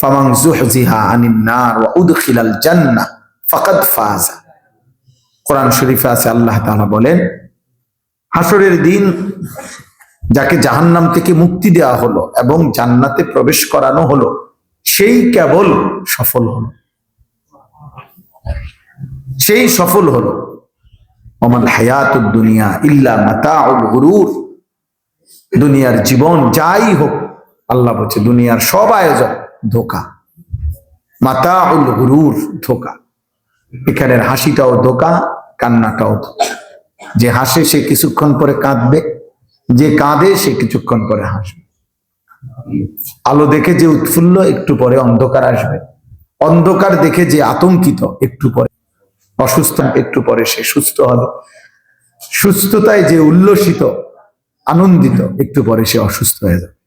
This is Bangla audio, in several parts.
ফামাং জুহজিহা আনিন নার উদখিলাল জান্নাহ ফাকাদ ফাজা। কোরআন শরীফে আছে, আল্লাহ তাআলা বলেন হাসরের দিন যাকে জাহান্নাম থেকে মুক্তি দেওয়া হলো এবং জান্নাতে প্রবেশ করানো হলো, সেই কেবল সফল হলো। সেই সফল হলো। ওমান হায়াতুদ দুনিয়া ইল্লা মাতাউল গুরুর। দুনিয়ার জীবন যাই হোক, আল্লাহ বলছে, দুনিয়ার সব আয়োজন ধোকা। মাতাউল গুরুর ধোকা। এখানের হাসিটাও ধোকা, কান্নাটাও যে হাসে সে কিছুক্ষণ পরে কাঁদবে, যে কাঁদে সে কিছুক্ষণ পরে হাসবে। আলো দেখে যে উৎফুল্ল, একটু পরে অন্ধকার আসবে। অন্ধকার দেখে যে আতঙ্কিত, একটু পরে। অসুস্থ, একটু পরে সে সুস্থ হবে। সুস্থতায় যে উল্লসিত, আনন্দিত, একটু পরে সে অসুস্থ হয়ে যাবে।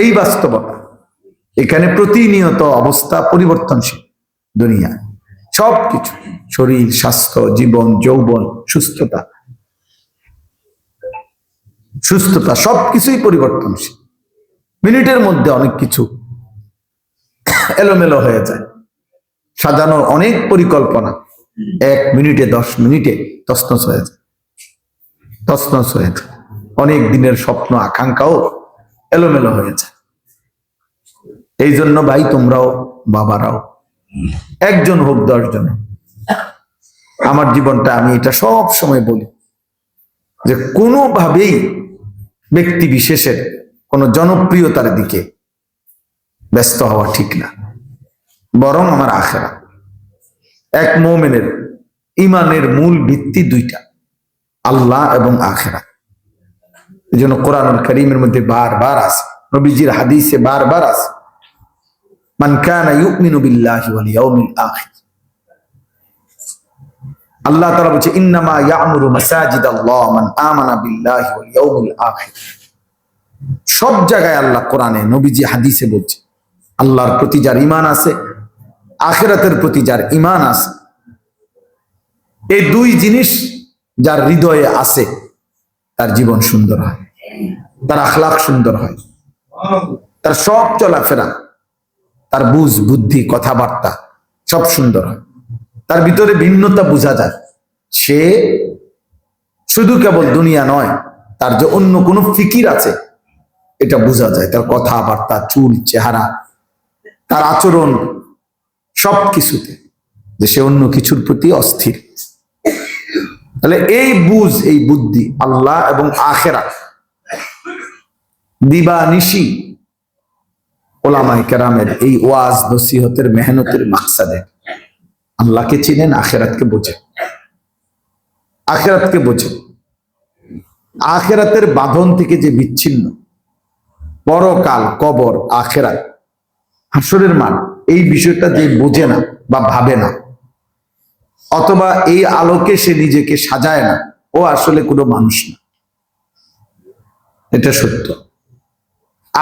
এই বাস্তবতা। এখানে প্রতিনিয়ত অবস্থা পরিবর্তনশীল দুনিয়া সবকিছু, শরীর, স্বাস্থ্য, জীবন, যৌবন, সুস্থতা। সুস্থতা সবকিছুই পরিবর্তনশীল। মিনিটের মধ্যে অনেক কিছু এলোমেলো হয়ে যায়। সাজানোর অনেক পরিকল্পনা এক মিনিটে, দশ মিনিটে তসনস হয়ে যায়। তসনস হয়ে যায়। অনেক দিনের স্বপ্ন, আকাঙ্ক্ষাও এলোমেলো হয়ে যায়। এই জন্য ভাই তোমরাও বাবারাও। একজন হোক দশজন। আমার জীবনটা আমি এটা সব সময় বলি যে কোনোভাবেই ব্যক্তি বিশেষের কোন জনপ্রিয়তার দিকে ব্যস্ত হওয়া ঠিক না। বরং আমার আখেরা এক মোমেনের ইমানের মূল ভিত্তি দুইটা, আল্লাহ এবং আখেরা এই জন্য কোরআনুল করিমের মধ্যে বারবার আছে, নবীজির হাদিসে বারবার আছে মান কানা ইউমিনু বিল্লাহি ওয়াল ইয়াউমিল আখির আল্লাহ তাআলা বলছে, ইন্নামা ইয়ামুরু মাসাজিদ আল্লাহ মান আমানা বিল্লাহি ওয়াল ইয়াউমিল আখির। সব জায়গায় আল্লাহ কোরআনে, নবীজি হাদিসে বলছে, আল্লাহর প্রতি যার ইমান আছে, আখেরাতের প্রতি যার ইমান আছে, এই দুই জিনিস যার হৃদয়ে আছে, তার জীবন সুন্দর হয়, তার আখলাখ সুন্দর হয়, তার সব চলাফেরা তার বুঝ, বুদ্ধি, কথাবার্তা সব সুন্দর হয়। তার ভিতরে ভিন্নতা বোঝা যায়। সে শুধু কেবল দুনিয়া নয়, তার যে অন্য কোনো ফিকির আছে, এটা বোঝা যায়। তার কথাবার্তা, চুল, চেহারা, তার আচরণ সব কিছুতে যে সে অন্য কিছুর প্রতি অস্থির। তাহলে এই বুঝ, এই বুদ্ধি আল্লাহ এবং আখেরা দিবা নিশি ওলামাই কেরামের এই ওয়াজ নসিহতের মেহনতের মাকসাদে। আল্লাহকে চিনেন, আখেরাতকে বোঝেন। আখেরাতকে বোঝেন। আখেরাতের বাঁধন থেকে যে বিচ্ছিন্ন, পরকাল, কবর, আখেরাত, হাসরের মান, এই বিষয়টা যে বোঝে না বা ভাবে না, অথবা এই আলোকে সে নিজেকে সাজায় না, ও আসলে কোনো মানুষ না। এটা সত্য।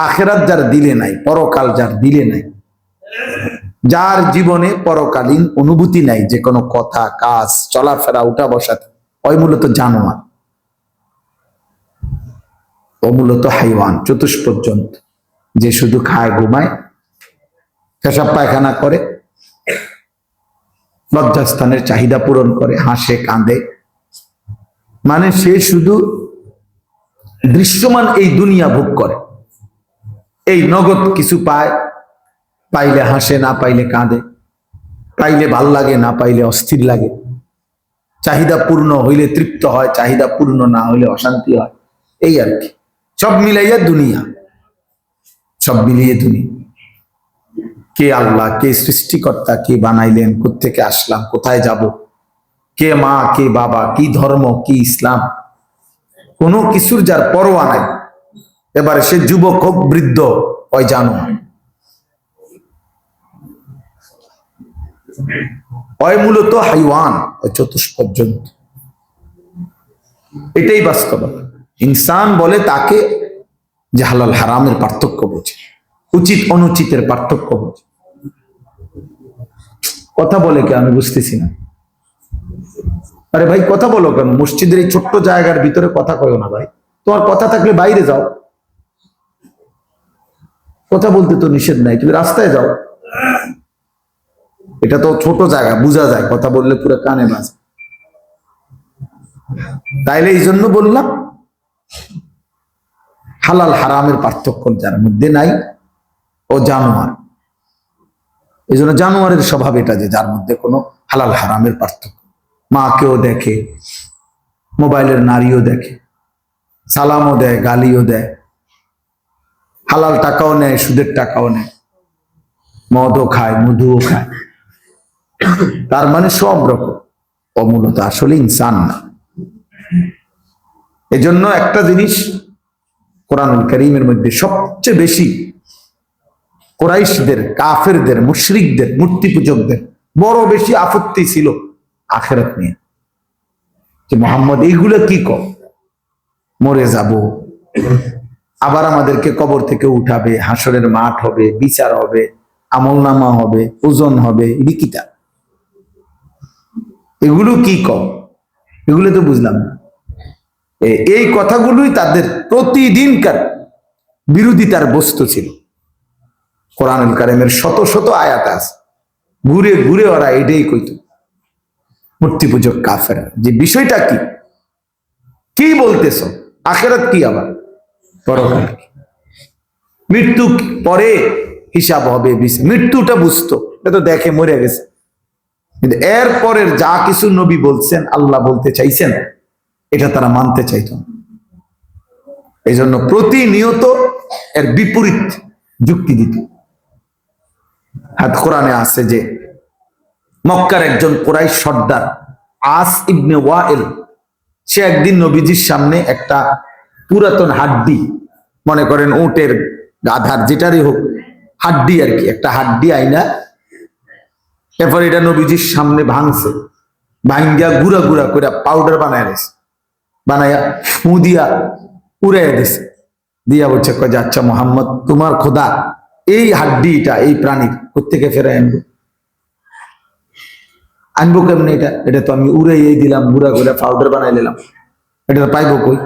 আখেরাত যার দিলে নাই, পরকাল যার দিলে নাই। যার জীবনে পরকালীন অনুভূতি নাই, যে কোনো কথা, কাজ, চলাফেরা, উঠা বসাতে ওই মূলত জানোয়ার। ও মূলত হাইওয়ান চতুষ্পদ জন্তু যে শুধু খায়, ঘুমায়, পেশাব পায়খানা করে, লজ্জাস্থানের চাহিদা পূরণ করে, হাসে, কাঁদে। মানে সে শুধু দৃশ্যমান এই দুনিয়া ভোগ করে। এই নগদ কিছু পায়, পাইলে হাসে, না পাইলে কাঁদে, পাইলে ভালো লাগে, না পাইলে অস্থির লাগে। চাহিদা পূর্ণ হইলে তৃপ্ত হয়, চাহিদা পূর্ণ না হইলে অশান্তি হয়। এই আর কি। সব মিলাইয়া দুনিয়া, সব মিলিয়ে দুনিয়া। কে আল্লাহ, কে সৃষ্টিকর্তা, কে বানাইলেন কোথেকে আসলাম, কোথায় যাব? কে মা, কে বাবা, কি ধর্ম, কি ইসলাম? কোনো কিছুর যার পরোয়া নাই। এবারে সে যুবক হোক, বৃদ্ধ, ওই জানো। ওই মূলত হাইওয়ান, ওই চতুষ্পদ এটাই বাস্তবতা ইনসান বলে তাকে যে হালাল হারামের পার্থক্য বোঝে, উচিত অনুচিতের পার্থক্য বোঝে। কথা বলে কে আমি বুঝতেছি না? আরে ভাই, কথা বলো কেন? মসজিদের এই ছোট্ট জায়গার ভিতরে কথা কয়ো না ভাই। তোমার কথা থাকলে বাইরে যাও। কথা বলতে তো নিষেধ নাই, তুমি রাস্তায় যাও। এটা তো ছোট জায়গা, বোঝা যায়, কথা বললে পুরো কানে বাজে। তাইলে এই জন্য বললাম, হালাল হারামের পার্থক্য যার মধ্যে নাই, ও জানোয়ার। এই জন্য জানোয়ারের স্বভাব এটা যে যার মধ্যে কোনো হালাল হারামের পার্থক্য। মাকেও দেখে, মোবাইলের নারীও দেখে, সালামও দেয়, গালিও দেয়। হালাল টাকাও নেয়, সুদের টাকাও নেয়। মদও খায়, মধুও খায়। তার মানে সব রকম। অমূলত আসলে ইনসান না। এজন্য একটা জিনিস কোরআনুল করিমের মধ্যে সবচেয়ে বেশি কোরাইশদের, কাফেরদের, মুশরিকদের, মূর্তি পূজকদের বড় বেশি আপত্তি ছিল আখেরাত নিয়ে। যে মোহাম্মদ এইগুলো কি কর? মরে যাব। আবার আমাদেরকে কবর থেকে উঠাবে, হাসরের মাঠ হবে, বিচার হবে, আমলনামা হবে, ওজন হবে লিখিতা এগুলো কি কম এগুলো তো বুঝলাম না। এই কথাগুলোই তাদের প্রতিদিনকার বিরোধিতার বস্তু ছিল। কোরআনুল কারিমের শত শত আয়াত আছে। ঘুরে ঘুরে ওরা এটাই কইত। মূর্তি পূজক কাফেরা যে বিষয়টা কি? কি বলতেছ? আখেরাত কি আবার? পরকাল মৃত্যু পরে হিসাব হবে মৃত্যুটা বুঝতো, এটা তো দেখে মরে গেছে। কিন্তু এর পরের যা কিছু নবী বলছেন, আল্লাহ বলতে চাইছেন, এটা তারা মানতে চাইত এই জন্য প্রতিনিয়ত এর বিপরীত যুক্তি দিত। হাত কোরআনে আছে যে, মক্কার একজন কোরাই সর্দার আস ইবনে ওয়াইল, সে একদিন নবীজির সামনে একটা পুরাতন হাড্ডি, মনে করেন উটের গাধার যেটারই হোক, হাড্ডি আর কি, একটা হাড্ডি আইনা। এরপর এটা নবীজির সামনে ভাঙছে, ভাঙ্গিয়া গুড়া গুড়া করে পাউডার বানায় দিছে, বানাইয়া ফু দিয়া উড়াইয়া দিছে। দিয়া বলছে, কয় আচ্ছা মোহাম্মদ, তোমার খোদা, এই হাড্ডিটা, এই প্রাণীর কোথেকে ফেরাই আনব? আনব কেমনে এটা? এটা তো আমি উড়াইয়াই দিলাম, গুড়া গুড়া পাউডার বানাই দিলাম এটা পাইবো কই।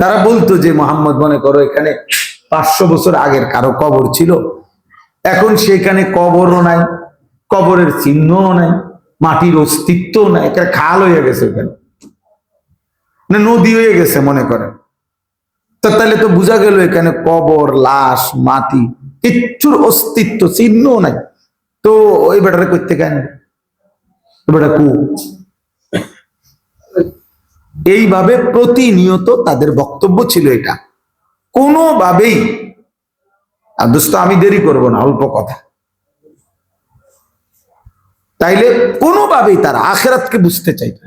তারা বলতো যে, মোহাম্মদ, মনে করো এখানে পাঁচশো বছর আগের কারও কবর ছিল। এখন সেখানে কবরও নাই, কবরের চিহ্নও নাই, মাটির অস্তিত্বও নাই একটা খাল হয়ে গেছে ওখানে। না নদী হয়ে গেছে, মনে করেন তো তাহলে তো বোঝা গেল এখানে কবর, লাশ, মাটি, কিচ্ছুর অস্তিত্ব, চিহ্নও নাই। তো ওই বেটারে করতে কেন? বেটা কু? এইভাবে প্রতিনিয়ত তাদের বক্তব্য ছিল এটা। কোনোভাবেই। আর দোস্ত, আমি দেরি করব না, অল্প কথা। তাইলে কোনোভাবেই তারা আখেরাতকে বুঝতে চাইত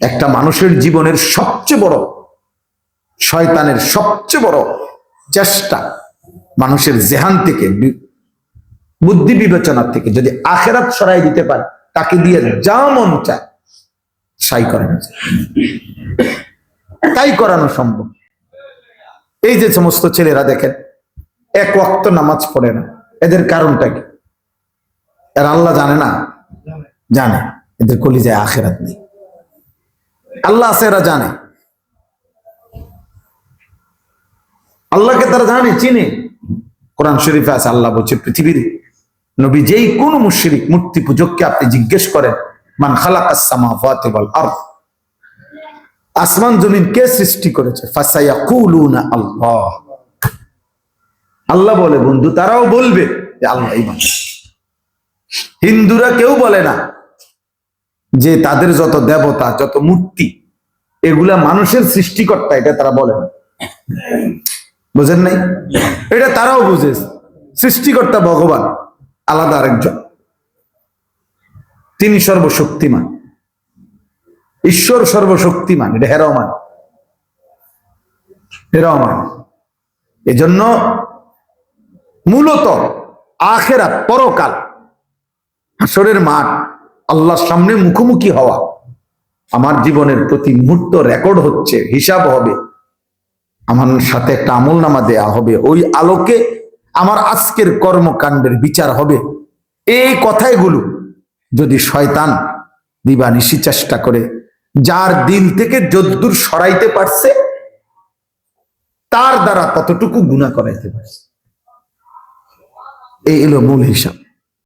একটা মানুষের জীবনের সবচেয়ে বড়, শয়তানের সবচেয়ে বড় চেষ্টা মানুষের জেহান থেকে বুদ্ধি বিবেচনা থেকে যদি আখেরাত সরাই দিতে পারে, তাকে দিয়ে যা মন চায় সাই করানো তাই করানো সম্ভব। এই যে সমস্ত ছেলেরা দেখেন, এক ওয়াক্ত নামাজ পড়ে না। এদের কারণটা কি? এর আল্লাহ জানে না? জানে। এদের কলিজায় আখেরাত নেই। আল্লাহ আছে, এরা জানে। আল্লাহকে তারা জানে, চিনে। কোরআন শরীফে আছে, আল্লাহ বলছে, পৃথিবীর নবী যেই কোন মুশরিক, মূর্তি পূজককে আপনি জিজ্ঞেস করেন মান আসমান, জমিন কে সৃষ্টি করেছে? আল্লাহ। আল্লাহ বলে, বন্ধু, তারাও বলবে বানায় হিন্দুরা কেউ বলে না যে তাদের যত দেবতা, যত মূর্তি, এগুলা মানুষের সৃষ্টিকর্তা, এটা তারা বলে না। বুঝেন নাই? এটা তারাও বুঝে। সৃষ্টিকর্তা ভগবান, আলাদা আরেকজন। তিনি সর্বশক্তিমান। ঈশ্বর সর্বশক্তিমান, এটা হেরাও মান হেরাও মান এজন্য মূলত আখেরা পরকাল, হাসরের মাঠ, আল্লাহর সামনে মুখোমুখি হওয়া আমার জীবনের প্রতি মুহূর্ত রেকর্ড হচ্ছে, হিসাব হবে। আমার সাথে একটা আমল নামা দেয়া হবে। ওই আলোকে আমার আজকের কর্মকাণ্ডের বিচার হবে। এই কথাইগুলো যদি শয়তান দিবানিশি চেষ্টা করে, যার দিল থেকে যদ্দূর সরাইতে পারছে, তার দ্বারা ততটুকু গুণা করাইতে পারছে। এই এলো মূল হিসাব।